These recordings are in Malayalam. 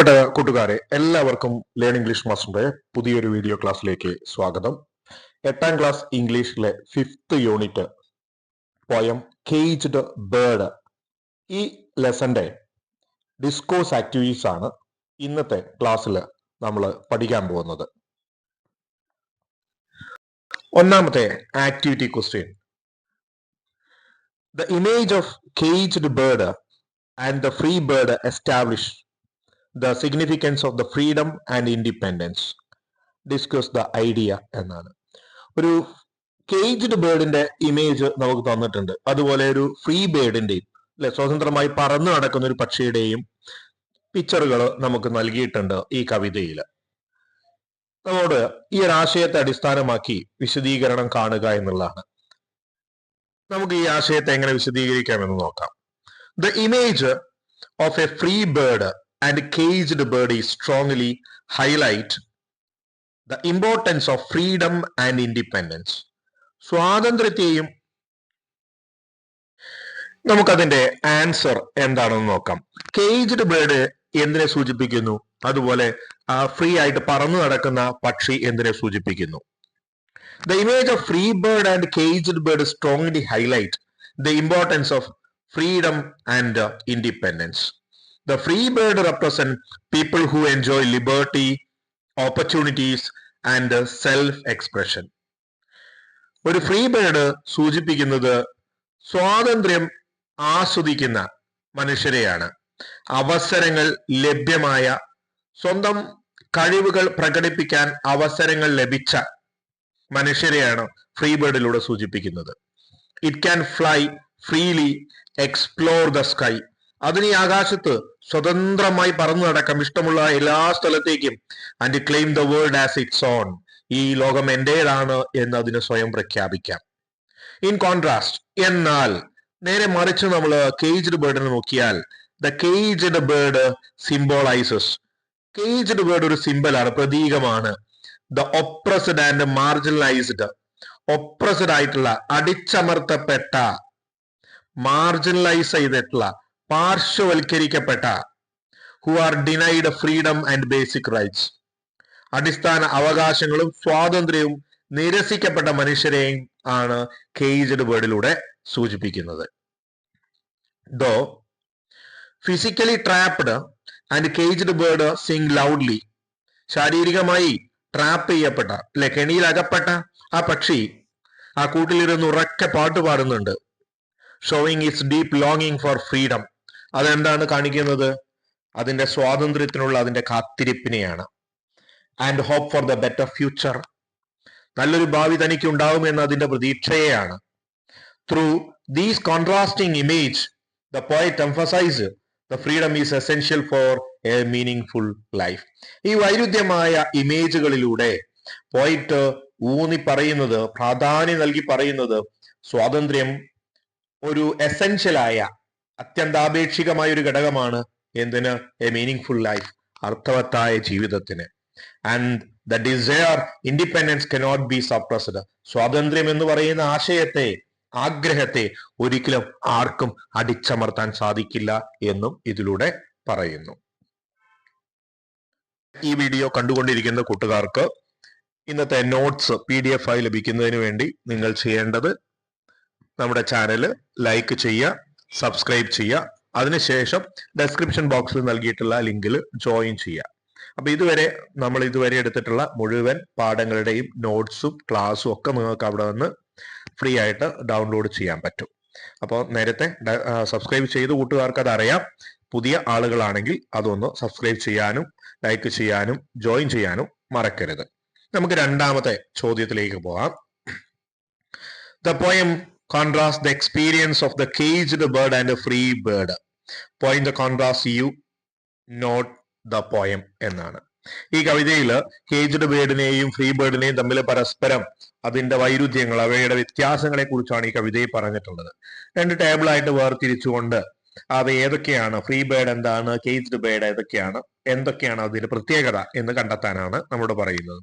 പ്രിയപ്പെട്ട കൂട്ടുകാരെ എല്ലാവർക്കും ലേൺ ഇംഗ്ലീഷ് മാസ്റ്ററിന്റെ പുതിയൊരു വീഡിയോ ക്ലാസ്സിലേക്ക് സ്വാഗതം. എട്ടാം ക്ലാസ് ഇംഗ്ലീഷിലെ fifth unit poem caged bird ഈ ലെസന്റെ ഡിസ്കോസ് ആക്ടിവിറ്റീസ് ആണ് ഇന്നത്തെ ക്ലാസ്സിൽ നമ്മൾ പഠിക്കാൻ പോകുന്നത്. ഒന്നാമത്തെ activity question the image of caged bird and the free bird establish the significance of the freedom and independence discuss the idea എന്നാണ്. ഒരു കേജ്ഡ് ബേർഡിന്റെ ഇമേജ് നമുക്ക് തന്നിട്ടുണ്ട്. അതുപോലെ ഒരു ഫ്രീ ബേർഡിന്റെയും അല്ലെ സ്വതന്ത്രമായി പറന്നു നടക്കുന്ന ഒരു പക്ഷിയുടെയും പിക്ചറുകൾ നമുക്ക് നൽകിയിട്ടുണ്ട് ഈ കവിതയിൽ നമ്മോട് ഈ ഒരു ആശയത്തെ അടിസ്ഥാനമാക്കി വിശദീകരണം കാണുക എന്നുള്ളതാണ്. നമുക്ക് ഈ ആശയത്തെ എങ്ങനെ വിശദീകരിക്കാമെന്ന് നോക്കാം. The image of a free bird caged bird ഈ strongly highlight the importance of freedom and independence സ്വാതന്ത്ര്യത്തെയും നമുക്കതിന്റെ ആൻസർ എന്താണെന്ന് നോക്കാം. കേജ്ഡ് ബേർഡ് എന്തിനെ സൂചിപ്പിക്കുന്നു? അതുപോലെ ഫ്രീ ആയിട്ട് പറന്നു നടക്കുന്ന പക്ഷി എന്തിനെ സൂചിപ്പിക്കുന്നു? The image of free bird and caged bird strongly highlight the importance of freedom and independence independence. The free bird represent people who enjoy liberty, opportunities and self-expression. ഒരു ഫ്രീ ബേർഡ് സൂചിപ്പിക്കുന്നത് സ്വാതന്ത്ര്യം ആസ്വദിക്കുന്ന മനുഷ്യരെയാണ് അവസരങ്ങൾ ലഭ്യമായ സ്വന്തം കഴിവുകൾ പ്രകടിപ്പിക്കാൻ അവസരങ്ങൾ ലഭിച്ച മനുഷ്യരെയാണ് ഫ്രീ ബേർഡിലൂടെ സൂചിപ്പിക്കുന്നത് it can fly freely explore the sky അതിന് ഈ ആകാശത്ത് സ്വതന്ത്രമായി പറന്നു നടക്കാം. ഇഷ്ടമുള്ള എല്ലാ സ്ഥലത്തേക്കും. And claim the world as its own ഈ ലോകം എന്റേതാണ് എന്ന് അതിന് സ്വയം പ്രഖ്യാപിക്കാം. ഇൻ കോൺട്രാസ്റ്റ് എന്നാൽ നേരെ മറിച്ച് നമ്മൾ കേജ്ഡ് ബേർഡിനെ നോക്കിയാൽ the caged bird symbolizes caged bird ഒരു സിമ്പലാണ് പ്രതീകമാണ്. The oppressed and marginalized oppressed ആയിട്ടുള്ള അടിച്ചമർത്തപ്പെട്ട മാർജിനലൈസ് ചെയ്തിട്ടുള്ള പാർശ്വവൽക്കരിക്കപ്പെട്ട who are denied freedom and basic rights അടിസ്ഥാന അവകാശങ്ങളും സ്വാതന്ത്ര്യവും നിരസിക്കപ്പെട്ട മനുഷ്യരെയും ആണ് കേജ്ഡ് വേർഡിലൂടെ സൂചിപ്പിക്കുന്നത്. Though physically trapped and caged bird sing loudly ശാരീരികമായി ട്രാപ്പ് ചെയ്യപ്പെട്ട അല്ലെ കെണിയിൽ അകപ്പെട്ട ആ പക്ഷി ആ കൂട്ടിലിരുന്ന് ഉറക്കെ പാട്ട് പാടുന്നുണ്ട് ഷോയിങ് ഇറ്റ്സ് ഡീപ്പ് ലോങ്ങിങ് ഫോർ ഫ്രീഡം അതെന്താണ് കാണിക്കുന്നത്? അതിന്റെ സ്വാതന്ത്ര്യത്തിനുള്ള അതിന്റെ കാത്തിരിപ്പിനെയാണ്. And hope for the better future നല്ലൊരു ഭാവി തനിക്ക് ഉണ്ടാവുമെന്ന അതിന്റെ പ്രതീക്ഷയെയാണ്. Through these contrasting image the poet emphasize the freedom is essential for a meaningful life ഈ വൈരുദ്ധ്യമായ ഇമേജുകളിലൂടെ പോയിറ്റ് ഊന്നി പറയുന്നത് പ്രാധാന്യം നൽകി പറയുന്നത് സ്വാതന്ത്ര്യം ഒരു എസെൻഷ്യലായ അത്യന്താപേക്ഷികമായ ഒരു ഘടകമാണ് എന്തിന്? എ മീനിങ് ഫുൾ ലൈഫ് അർത്ഥവത്തായ ജീവിതത്തിന്. And the desire independence cannot be suppressed സ്വാതന്ത്ര്യം എന്ന് പറയുന്ന ആശയത്തെ ആഗ്രഹത്തെ ഒരിക്കലും ആർക്കും അടിച്ചമർത്താൻ സാധിക്കില്ല എന്നും ഇതിലൂടെ പറയുന്നു. ഈ വീഡിയോ കണ്ടുകൊണ്ടിരിക്കുന്ന കൂട്ടുകാർക്ക് ഇന്നത്തെ നോട്ട്സ് പി ഡി എഫ് ആയി ലഭിക്കുന്നതിന് വേണ്ടി നിങ്ങൾ ചെയ്യേണ്ടത് നമ്മുടെ ചാനൽ ലൈക്ക് ചെയ്യുക സബ്സ്ക്രൈബ് ചെയ്യുക. അതിനുശേഷം ഡെസ്ക്രിപ്ഷൻ ബോക്സിൽ നൽകിയിട്ടുള്ള ലിങ്കിൽ ജോയിൻ ചെയ്യുക. അപ്പൊ ഇതുവരെ നമ്മൾ ഇതുവരെ എടുത്തിട്ടുള്ള മുഴുവൻ പാഠങ്ങളുടെയും നോട്ട്സും ക്ലാസ്സും ഒക്കെ നിങ്ങൾക്ക് അവിടെ നിന്ന് ഫ്രീ ആയിട്ട് ഡൗൺലോഡ് ചെയ്യാൻ പറ്റും. അപ്പോൾ നേരത്തെ സബ്സ്ക്രൈബ് ചെയ്ത കൂട്ടുകാർക്ക് അതറിയാം. പുതിയ ആളുകളാണെങ്കിൽ അതൊന്ന് സബ്സ്ക്രൈബ് ചെയ്യാനും ലൈക്ക് ചെയ്യാനും ജോയിൻ ചെയ്യാനും മറക്കരുത്. നമുക്ക് രണ്ടാമത്തെ ചോദ്യത്തിലേക്ക് പോകാം. The poem contrast the experience of the caged bird and a free bird. Point the contrast you, not the poem എന്നാണ്. ഈ കവിതയിൽ കേജ്ഡ് ബേർഡിനെയും ഫ്രീ ബേർഡിനെയും തമ്മിൽ പരസ്പരം അതിന്റെ വൈരുദ്ധ്യങ്ങൾ അവയുടെ വ്യത്യാസങ്ങളെ കുറിച്ചാണ് ഈ കവിതയിൽ പറഞ്ഞിട്ടുള്ളത്. രണ്ട് ടേബിളായിട്ട് വേർതിരിച്ചുകൊണ്ട് അവ ഏതൊക്കെയാണ് ഫ്രീ ബേർഡ് എന്താണ് കേജ്ഡ് ബേർഡ് ഏതൊക്കെയാണ് എന്തൊക്കെയാണ് അതിന്റെ പ്രത്യേകത എന്ന് കണ്ടെത്താനാണ് നമ്മോട് പറയുന്നത്.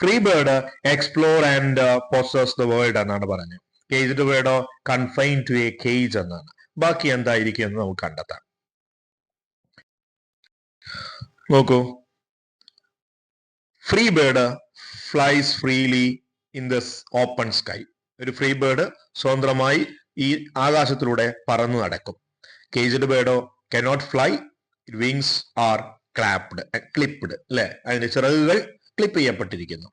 Free bird explore and possess the world എന്നാണ് പറഞ്ഞത്. കേജ്ഡ് വേർഡോ കൺഫൈൻ ടു എ കേജ് എന്നാണ്. ബാക്കി എന്തായിരിക്കും എന്ന് നമുക്ക് കണ്ടെത്താം. നോക്കൂ. Free bird flies freely in the open sky ഒരു ഫ്രീ ബേർഡ് സ്വതന്ത്രമായി ഈ ആകാശത്തിലൂടെ പറന്നു നടക്കും. Caged ബേർഡോ cannot fly wings are clapped clipped അല്ലെ? അതിന്റെ ചിറകുകൾ ക്ലിപ്പ് ചെയ്യപ്പെട്ടിരിക്കുന്നു.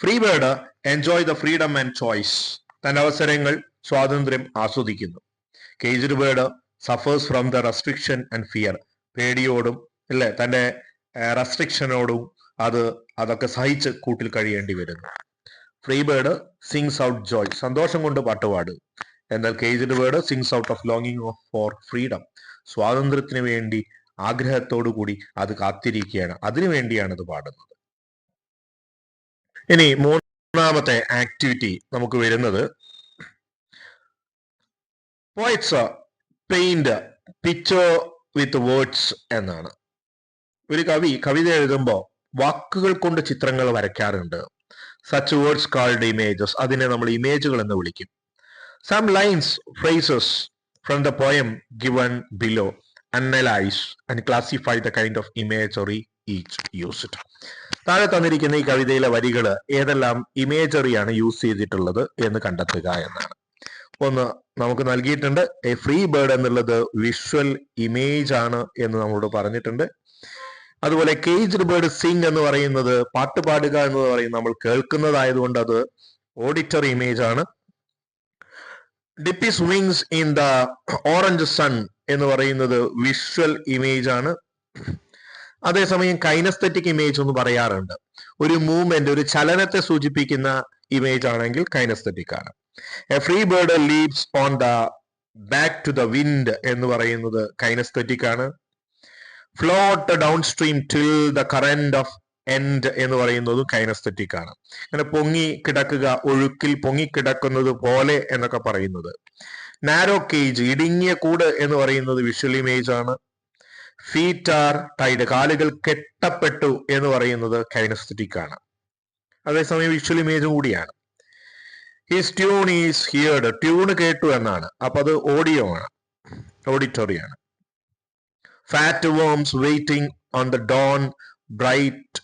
Free bird enjoy the freedom and choice തന്റെ അവസരങ്ങൾ സ്വാതന്ത്ര്യം ആസ്വദിക്കുന്നു. Caged bird suffers from the restriction and fear പേടിയോടും അല്ലെ തന്റെ റെസ്ട്രിക്ഷനോടും അത് അതൊക്കെ സഹിച്ച് കൂട്ടിൽ കഴിയേണ്ടി വരുന്നു. Free bird sings out joy സന്തോഷം കൊണ്ട് പാട്ടുപാട് എന്നാൽ caged bird sings out of ലോങ്ങിങ് of for freedom സ്വാതന്ത്ര്യത്തിന് വേണ്ടി ആഗ്രഹത്തോടു കൂടി അത് കാത്തിരിക്കുകയാണ്. അതിനു വേണ്ടിയാണ് അത് പാടുന്നത്. ഇനി മൂന്നാമത്തെ ആക്ടിവിറ്റി നമുക്ക് വരുന്നത് poets paint picture with words എന്നാണ്. ഒരു കവി കവിത എഴുതുമ്പോൾ വാക്കുകൾ കൊണ്ട് ചിത്രങ്ങൾ വരയ്ക്കാറുണ്ട്. സച്ച് വേർഡ്സ് കാൾഡ് ഇമേജസ് അതിനെ നമ്മൾ ഇമേജുകൾ എന്ന് വിളിക്കും. Some lines phrases from the poem given below analyse and classify the kind of image or each used താഴെ തന്നിരിക്കുന്ന ഈ കവിതയിലെ വരികൾ ഏതെല്ലാം ഇമേജറിയാണ് യൂസ് ചെയ്തിട്ടുള്ളത് എന്ന് കണ്ടെത്തുക എന്നാണ്. ഒന്ന് നമുക്ക് നൽകിയിട്ടുണ്ട് എ ഫ്രീ ബേർഡ് എന്നുള്ളത് വിഷ്വൽ ഇമേജ് ആണ് എന്ന് നമ്മളോട് പറഞ്ഞിട്ടുണ്ട്. അതുപോലെ കേജ്ഡ് ബേർഡ് സിംഗ് എന്ന് പറയുന്നത് പാട്ട് പാടുക എന്ന് പറയുന്നത് നമ്മൾ കേൾക്കുന്നതായതുകൊണ്ട് അത് ഓഡിറ്റർ ഇമേജ് ആണ്. Dips wings in the orange sun എന്ന് പറയുന്നത് വിഷ്വൽ ഇമേജ് ആണ്. അതേസമയം കൈനസ്തറ്റിക് ഇമേജ് എന്ന് പറയാറുണ്ട്. ഒരു മൂവ്മെന്റ് ഒരു ചലനത്തെ സൂചിപ്പിക്കുന്ന ഇമേജ് ആണെങ്കിൽ കൈനസ്തറ്റിക് ആണ്. A free bird leaves on the back to the wind എന്ന് പറയുന്നത് കൈനസ്തറ്റിക് ആണ്. Float downstream till the current of end എന്ന് പറയുന്നതും കൈനസ്തറ്റിക് ആണ്. അങ്ങനെ പൊങ്ങി കിടക്കുക ഒഴുക്കിൽ പൊങ്ങി കിടക്കുന്നത് പോലെ എന്നൊക്കെ പറയുന്നത്. നാരോ കേജ് ഇടുങ്ങിയ കൂട് എന്ന് പറയുന്നത് വിഷ്വൽ ഇമേജ് ആണ്. ഫീറ്റ് ആർ ടൈഡ് കാലുകൾ കെട്ടപ്പെട്ടു എന്ന് പറയുന്നത് കൈനസ്തറ്റിക് ആണ് അതേസമയം വിഷ്വൽ ഇമേജ് കൂടിയാണ്. His tune is heard tune കേട്ടു എന്നാണ്. അപ്പൊ അത് ഓഡിയോ ആണ്. ഓഡിറ്റോറി ആണ്. Fat worms waiting on the dawn bright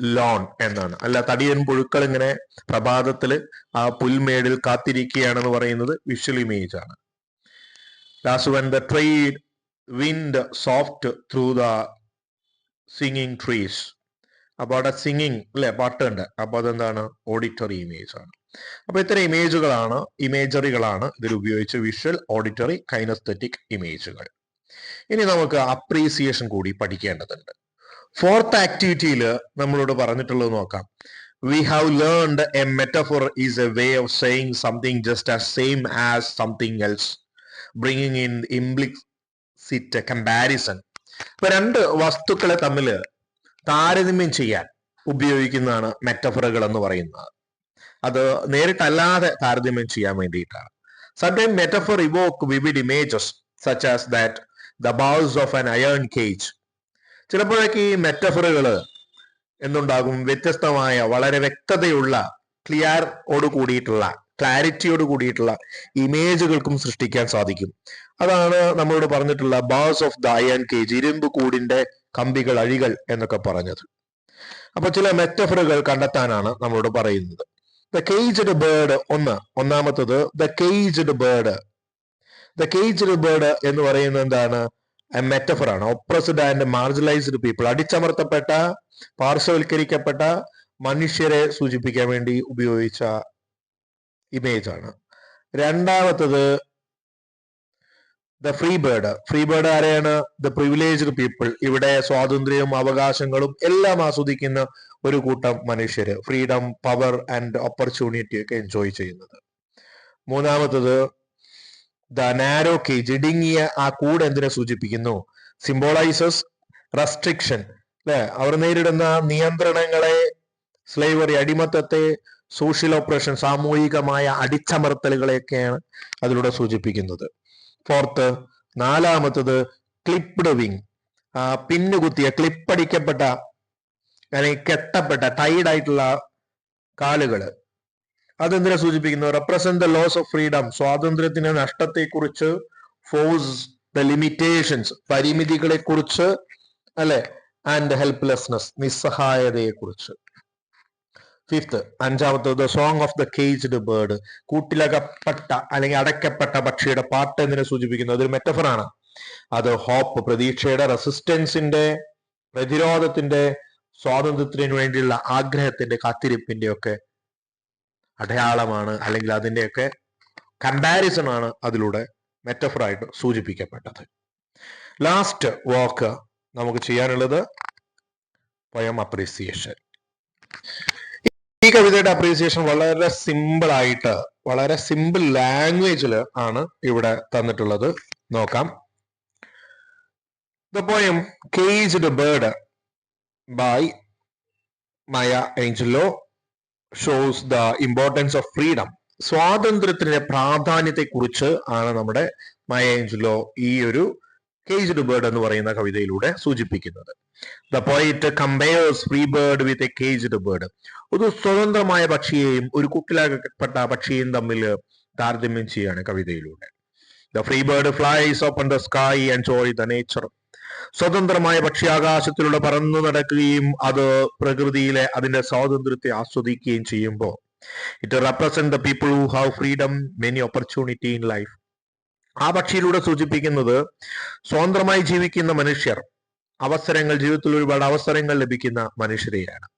lawn എന്നാണ്. അല്ല തടിയൻ പുഴുക്കൾ ഇങ്ങനെ പ്രഭാതത്തിൽ ആ പുൽമേടിൽ കാത്തിരിക്കുകയാണെന്ന് പറയുന്നത് വിഷ്വൽ ഇമേജ് ആണ്. Last when the trade wind soft through the singing trees അപ്പൊ അവിടെ സിംഗിങ് അല്ലെ പാട്ടുണ്ട് അപ്പൊ അതെന്താണ്? ഓഡിറ്ററി ഇമേജ് ആണ്. അപ്പൊ ഇത്തരം ഇമേജുകളാണ് ഇമേജറികളാണ് ഇതിൽ ഉപയോഗിച്ച് വിഷ്വൽ ഓഡിറ്ററി കൈനസ്തറ്റിക് ഇമേജുകൾ ഇനി നമുക്ക് അപ്രീസിയേഷൻ കൂടി പഠിക്കേണ്ടതുണ്ട്. ഫോർത്ത് ആക്ടിവിറ്റിയിൽ നമ്മളോട് പറഞ്ഞിട്ടുള്ളത് നോക്കാം. We have learned a metaphor is a way of saying something just as same as something else bringing in implicit comparison ഇപ്പൊ രണ്ട് വസ്തുക്കളെ തമ്മിൽ താരതമ്യം ചെയ്യാൻ ഉപയോഗിക്കുന്നതാണ് മെറ്റഫറുകൾ എന്ന് പറയുന്നത്. അത് നേരിട്ടല്ലാതെ താരതമ്യം ചെയ്യാൻ വേണ്ടിയിട്ടാണ്. Sudden metaphor evoke vivid images such as that the bows of an iron cage ചിലപ്പോഴൊക്കെ ഈ മെറ്റഫറുകൾ എന്തുണ്ടാകും? വ്യത്യസ്തമായ വളരെ വ്യക്തതയുള്ള ക്ലിയർ ഓട് കൂടിയിട്ടുള്ള ക്ലാരിറ്റിയോട് കൂടിയിട്ടുള്ള ഇമേജുകൾക്കും സൃഷ്ടിക്കാൻ സാധിക്കും. അതാണ് നമ്മളോട് പറഞ്ഞിട്ടുള്ള bars of the iron cage ഇരുമ്പ് കൂടിന്റെ കമ്പികൾ അഴികൾ എന്നൊക്കെ പറഞ്ഞത്. അപ്പൊ ചില മെറ്റഫറുകൾ കണ്ടെത്താനാണ് നമ്മളോട് പറയുന്നത്. ദ കേജ്ഡ് ബേർഡ് ഒന്ന് ഒന്നാമത്തത് the caged bird the caged bird എന്ന് പറയുന്നത് എന്താണ്? മെറ്റഫർ ആണ്. ഒപ്രസ്ഡ് ആൻഡ് മാർജിനലൈസ്ഡ് പീപ്പിൾ അടിച്ചമർത്തപ്പെട്ട പാർശ്വവൽക്കരിക്കപ്പെട്ട മനുഷ്യരെ സൂചിപ്പിക്കാൻ വേണ്ടി ഉപയോഗിച്ച ഇമേജ് ആണ്. രണ്ടാമത്തത് the free bird free bird ആരെയാണ്? ദ പ്രിവിലേജ്ഡ് പീപ്പിൾ ഇവിടെ സ്വാതന്ത്ര്യവും അവകാശങ്ങളും എല്ലാം ആസ്വദിക്കുന്ന ഒരു കൂട്ടം മനുഷ്യര്. ഫ്രീഡം പവർ ആൻഡ് ഓപ്പർച്യൂണിറ്റി ഒക്കെ എൻജോയ് ചെയ്യുന്നത്. മൂന്നാമത്തത് ദ നാരോ കേജ് ഇടുങ്ങിയ ആ കൂട് എന്തിനെ സൂചിപ്പിക്കുന്നു? സിംബോളൈസസ് റെസ്ട്രിക്ഷൻ അല്ലെ അവർ നേരിടുന്ന നിയന്ത്രണങ്ങളെ സ്ലേവറി അടിമത്തത്തെ സോഷ്യൽ ഓപ്പറേഷൻ സാമൂഹികമായ അടിച്ചമർത്തലുകളെയൊക്കെയാണ് അതിലൂടെ സൂചിപ്പിക്കുന്നത്. ഫോർത്ത് നാലാമത്തത് ക്ലിപ്ഡ് വിങ് പിന്നുകുത്തിയ ക്ലിപ്പടിക്കപ്പെട്ട അല്ലെങ്കിൽ കെട്ടപ്പെട്ട ടൈഡ് ആയിട്ടുള്ള കാലുകൾ അതെന്തിനെ സൂചിപ്പിക്കുന്നു? Represent the loss of freedom സ്വാതന്ത്ര്യത്തിന്റെ നഷ്ടത്തെക്കുറിച്ച് ഫോഴ്സ് ദ ലിമിറ്റേഷൻസ് പരിമിതികളെ കുറിച്ച് അല്ലെ? ആൻഡ് ഹെൽപ്ലെസ്നെസ് നിസ്സഹായതയെക്കുറിച്ച്. ഫിഫ്ത്ത് അഞ്ചാമത്തെ the song of the caged bird കൂട്ടിലകപ്പെട്ട അല്ലെങ്കിൽ അടയ്ക്കപ്പെട്ട പക്ഷിയുടെ പാട്ട് എന്നതിനെ സൂചിപ്പിക്കുന്നത് അതൊരു മെറ്റഫറാണ് അത് ഹോപ്പ് പ്രതീക്ഷയുടെ റെസിസ്റ്റൻസിന്റെ പ്രതിരോധത്തിന്റെ സ്വാതന്ത്ര്യത്തിന് വേണ്ടിയുള്ള ആഗ്രഹത്തിന്റെ കാത്തിരിപ്പിന്റെ ഒക്കെ അടയാളമാണ് അല്ലെങ്കിൽ അതിന്റെയൊക്കെ കമ്പാരിസൺ ആണ് അതിലൂടെ മെറ്റഫറായിട്ട് സൂചിപ്പിക്കപ്പെട്ടത്. ലാസ്റ്റ് വാക്ക് നമുക്ക് ചെയ്യാനുള്ളത് സ്വയം അപ്രീസിയേഷൻ ഈ കവിതയുടെ അപ്രീസിയേഷൻ വളരെ സിമ്പിൾ ആയിട്ട് വളരെ സിമ്പിൾ ലാംഗ്വേജിൽ ആണ് ഇവിടെ തന്നിട്ടുള്ളത്. നോക്കാം. The poem caged bird by Maya Angelou shows the importance of freedom സ്വാതന്ത്ര്യത്തിന്റെ പ്രാധാന്യത്തെ കുറിച്ച് ആണ് നമ്മുടെ മയ ഏഞ്ചലോ ഈ ഒരു കേജ്ഡ് ബേർഡ് എന്ന് പറയുന്ന കവിതയിലൂടെ സൂചിപ്പിക്കുന്നത്. The poet compares free bird with a caged bird ഒരു സ്വതന്ത്രമായ പക്ഷിയെയും ഒരു കുട്ടിലാക്കപ്പെട്ട പക്ഷിയെയും തമ്മിൽ താരതമ്യം ചെയ്യാണ് കവിതയിലൂടെ. The free bird flies open the sky and joy the nature സ്വതന്ത്രമായ പക്ഷി ആകാശത്തിലൂടെ പറന്നു നടക്കുകയും അത് പ്രകൃതിയിലെ അതിന്റെ സ്വാതന്ത്ര്യത്തെ ആസ്വദിക്കുകയും ചെയ്യുമ്പോൾ. It represent the people who have freedom many opportunity in life ആ പക്ഷിയിലൂടെ സൂചിപ്പിക്കുന്നത് സ്വതന്ത്രമായി ജീവിക്കുന്ന മനുഷ്യർ അവസരങ്ങൾ ജീവിതത്തിൽ ഒരുപാട് അവസരങ്ങൾ ലഭിക്കുന്ന മനുഷ്യരെയാണ്.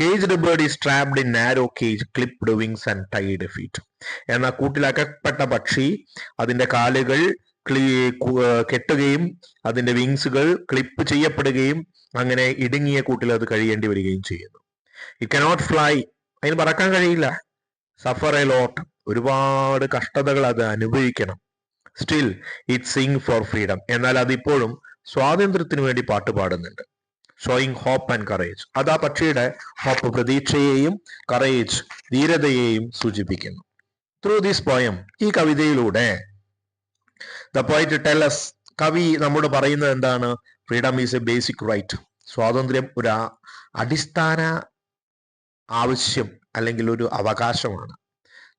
Caged bird is trapped in narrow cage clipped wings and tied feet എന്ന കൂട്ടിലകപ്പെട്ട പക്ഷി അതിന്റെ കാലുകൾ ക്ലീ- കെട്ടുകയും അതിന്റെ വിങ്സുകൾ ക്ലിപ്പ് ചെയ്യപ്പെടുകയും അങ്ങനെ ഇടുങ്ങിയ കൂട്ടിൽ അത് കഴിയേണ്ടി വരികയും ചെയ്യുന്നു. ഇറ്റ് കനോട്ട് ഫ്ലൈ അതിന് പറക്കാൻ കഴിയില്ല. സഫർ എ ലോട്ട് ഒരുപാട് കഷ്ടതകൾ അത് അനുഭവിക്കണം. Still it sing for freedom എന്നാൽ അതിപ്പോഴും സ്വാതന്ത്ര്യത്തിന് വേണ്ടി പാട്ട് പാടുന്നുണ്ട്. ഷോയിങ് ഹോപ്പ് ആൻഡ് കറേജ് അത് ആ പക്ഷിയുടെ ഹോപ്പ് പ്രതീക്ഷയെയും കറേജ് ധീരതയെയും സൂചിപ്പിക്കുന്നു. ത്രൂ ദിസ് പോയം ഈ കവിതയിലൂടെ ദ പോയിറ്റ് ടെലസ് കവി നമ്മോട് പറയുന്നത് എന്താണ്? Freedom is a basic right സ്വാതന്ത്ര്യം ഒരു അടിസ്ഥാന ആവശ്യം അല്ലെങ്കിൽ ഒരു അവകാശമാണ്.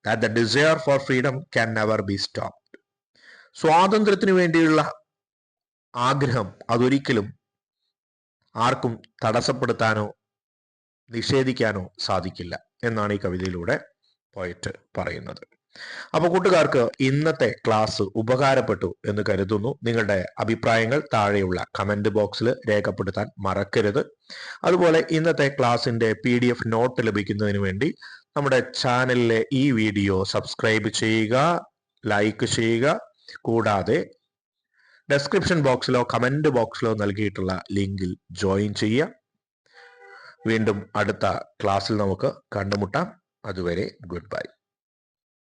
That the desire for freedom can never be stop സ്വാതന്ത്ര്യത്തിന് വേണ്ടിയുള്ള ആഗ്രഹം അതൊരിക്കലും ആർക്കും തടസ്സപ്പെടുത്താനോ നിഷേധിക്കാനോ സാധിക്കില്ല എന്നാണ് ഈ കവിതയിലൂടെ പോയിട്ട് പറയുന്നത്. അപ്പൊ കൂട്ടുകാർക്ക് ഇന്നത്തെ ക്ലാസ് ഉപകാരപ്പെട്ടു എന്ന് കരുതുന്നു. നിങ്ങളുടെ അഭിപ്രായങ്ങൾ താഴെയുള്ള കമന്റ് ബോക്സിൽ രേഖപ്പെടുത്താൻ മറക്കരുത്. അതുപോലെ ഇന്നത്തെ ക്ലാസ്സിന്റെ പി ഡി എഫ് നോട്ട് ലഭിക്കുന്നതിന് വേണ്ടി നമ്മുടെ ചാനലിലെ ഈ വീഡിയോ സബ്സ്ക്രൈബ് ചെയ്യുക ലൈക്ക് ചെയ്യുക കൂടാതെ ഡെസ്ക്രിപ്ഷൻ ബോക്സിലോ കമന്റ് ബോക്സിലോ നൽകിയിട്ടുള്ള ലിങ്കിൽ ജോയിൻ ചെയ്യുക വീണ്ടും അടുത്ത ക്ലാസ്സിൽ നമുക്ക് കണ്ടുമുട്ടാം. അതുവരെ ഗുഡ് ബൈ